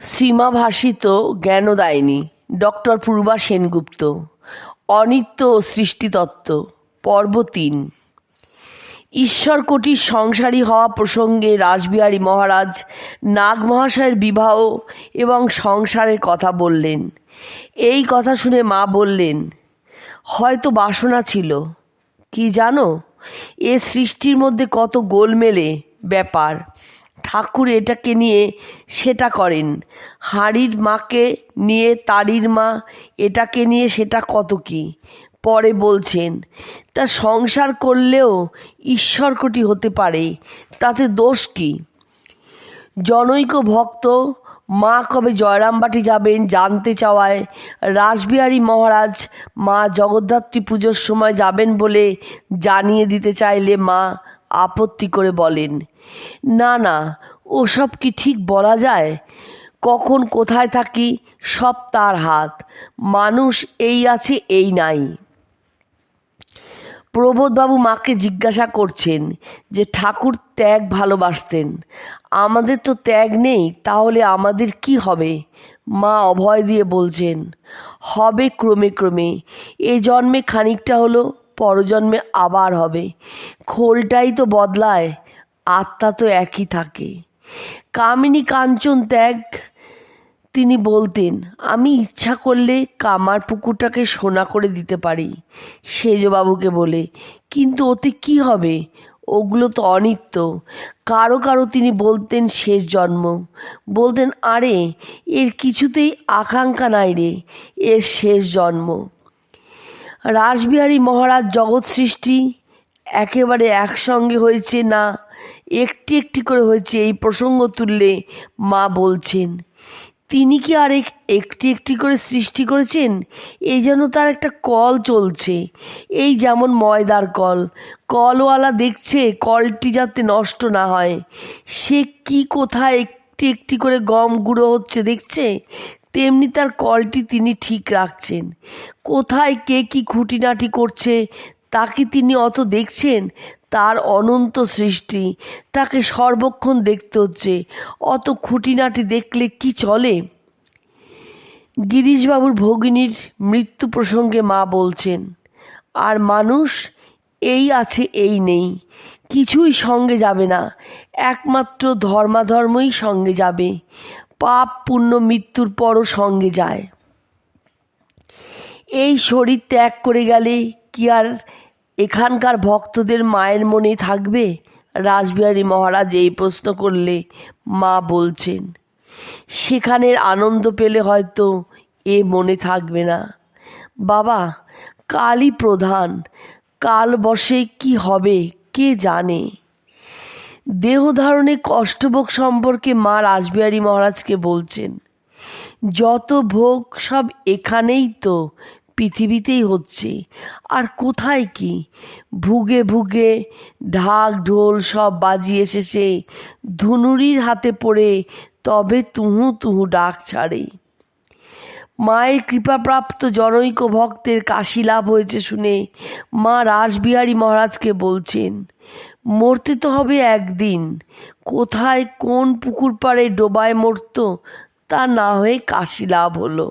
সীমাভাষিত Gyandayini doctor পূর্বা সেনগুপ্ত, অনিত্য ও সৃষ্টিতত্ত্ব, পর্ব তিন। ঈশ্বরকোটির সংসারী হওয়া প্রসঙ্গে রাসবিহারী মহারাজ নাগ মহাশয়ের বিবাহ এবং সংসারের কথা বললেন। এই কথা শুনে মা বললেন, হয়তো বাসনা ছিল। কি জানো? এ সৃষ্টির মধ্যে কত গোলমেলে ব্যাপার। ঠাকুর এটাকে নিয়ে সেটা করেন। হাঁড়ির মাকে নিয়ে তারির মা এটাকে নিয়ে সেটা কত কি? পরে বলছেন, তা সংসার করলেও ঈশ্বরকটি হতে পারে, তাতে দোষ কী? জনৈক ভক্ত, মা কবে জয়রামবাটি যাবেন জানতে চাওয়ায়? রাসবিহারী মহারাজ মা জগদ্ধাত্রী পুজোর সময় যাবেন বলে জানিয়ে দিতে চাইলে মা আপত্তি করে বলেন, না না, ওসব কি ঠিক বলা যায়? কখন কোথায় থাকি সব তার হাত, মানুষ এই আছে, এই নাই। প্রবোধবাবু মাকে জিজ্ঞাসা করছেন যে, ঠাকুর ত্যাগ ভালোবাসতেন, আমাদের তো ত্যাগ নেই, তাহলে আমাদের কি হবে? মা অভয় দিয়ে বলছেন, হবে ক্রমে ক্রমে, এ জন্মে খানিকটা হলো পরজন্মে আবার হবে। খোলটাই তো বদলায়, আত্মা তো একই থাকে। কামিনী কাঞ্চন ত্যাগ, তিনি বলতেন, আমি ইচ্ছা করলে কামার পুকুরটাকে সোনা করে দিতে পারি। সেজবাবুকে বলে, কিন্তু ওতে কি হবে? ওগুলো তো অনিত্য। কারও কারও তিনি বলতেন, শেষ জন্ম। বলতেন, আরে, এর কিছুতেই আকাঙ্ক্ষা নাই রে, এর শেষ জন্ম। রাসবিহারী মহারাজ জগৎ সৃষ্টি একেবারে একসঙ্গে হয়েছে না? একটি একটি করে হয়েছে এই প্রসঙ্গ তুললে মা বলছেন, তিনি কি আর এক- একটি একটি করে সৃষ্টি করেছেন? এই যেন তার একটা কল চলছে। এই যেমন ময়দার কল, কলওয়ালা দেখছে কলটি যাতে নষ্ট না হয়। সে কি কোথায় একটি একটি করে গম গুঁড়ো হচ্ছে, দেখছে? তেমনি তার কলটি তিনি ঠিক রাখছেন। কোথায় কে কি খুঁটিনাটি করছে, তাকে তিনি অত দেখছেন? তার অনন্ত সৃষ্টি, তাকে সর্বক্ষণ দেখতে হচ্ছে। অত খুঁটিনাটি দেখলে কি চলে? গিরিশবাবুর ভগিনীর মৃত্যু প্রসঙ্গে মা বলছেন, আর মানুষ, এই আছে, এই নেই। কিছুই সঙ্গে যাবে না। একমাত্র ধর্মাধর্মই সঙ্গে যাবে। পাপ পুণ্য মৃত্যুর পরও সঙ্গে যায়। এই শরীর ত্যাগ করে গেলে কি আর এখানকার ভক্তদের মায়ের মনে থাকবে? রাসবিহারী মহারাজ এই প্রশ্ন করলে মা বলছেন, সেখানের আনন্দ পেলে হয়তো এ মনে থাকবে না। বাবা, কালই প্রধান। কাল বসে কি হবে? কে জানে? দেহ ধারণে কষ্টভোগ সম্পর্কে মা রাসবিহারী মহারাজকে বলছেন, যত ভোগ সব এখানেই তো, পৃথিবীতেই হচ্ছে। আর কোথায় কি? ভুগে ভুগে ঢাক ঢোল সব বাজিয়ে এসেছে। ধুনুরির হাতে পড়ে তবে তুহু তুহু ডাক ছাড়ে। মায়ের কৃপাপ্রাপ্ত জনৈক ভক্তের কাশি লাভ হয়েছে শুনে মা রাসবিহারী মহারাজকে বলছেন, মরতে তো হবে একদিন। কোথায় কোন পুকুর পাড়ে ডোবায় মরত, তা না হয়ে কাশি লাভ হলো।